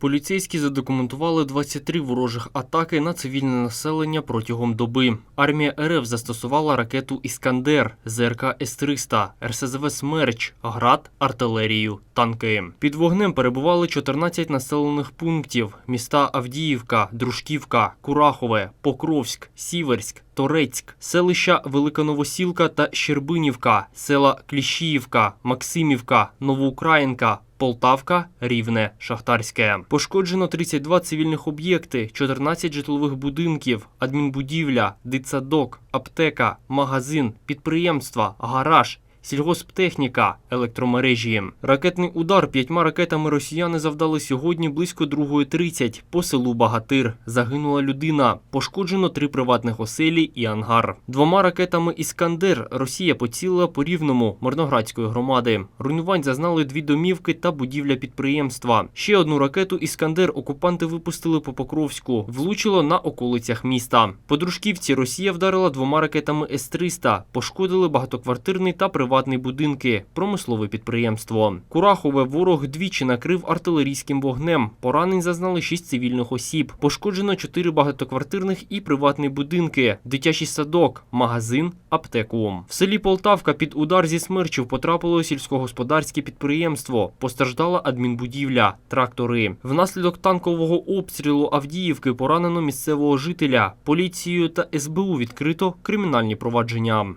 Поліцейські задокументували 23 ворожих атаки на цивільне населення протягом доби. Армія РФ застосувала ракету Іскандер, ЗРК С-300, РСЗВ Смерч, ГРАД, артилерію, танки. Під вогнем перебували 14 населених пунктів: міста Авдіївка, Дружківка, Курахове, Покровськ, Сіверськ. Торецьк, селища Велика Новосілка та Щербинівка, села Кліщіївка, Максимівка, Новоукраїнка, Полтавка, Рівне, Шахтарське. Пошкоджено 32 цивільних об'єкти, 14 житлових будинків, адмінбудівля, дитсадок, аптека, магазин, підприємства, гараж. Сільгосптехніка, електромережі. Ракетний удар п'ятьма ракетами росіяни завдали сьогодні близько 2.30 по селу Багатир. Загинула людина. Пошкоджено три приватних оселі і ангар. Двома ракетами Іскандер Росія поцілила по рівному Мирноградської громади. Руйнувань зазнали дві домівки та будівля підприємства. Ще одну ракету Іскандер окупанти випустили по Покровську. Влучило на околицях міста. По Дружківці Росія вдарила двома ракетами С-300. Пошкодили багатоквартирний та приватний будинки, промислове підприємство. Курахове ворог двічі накрив артилерійським вогнем. Поранень зазнали шість цивільних осіб. Пошкоджено чотири багатоквартирних і приватні будинки, дитячий садок, магазин, аптеку. В селі Полтавка під удар зі смерчів потрапило сільськогосподарське підприємство. Постраждала адмінбудівля, трактори. Внаслідок танкового обстрілу Авдіївки поранено місцевого жителя. Поліцією та СБУ відкрито кримінальні провадження.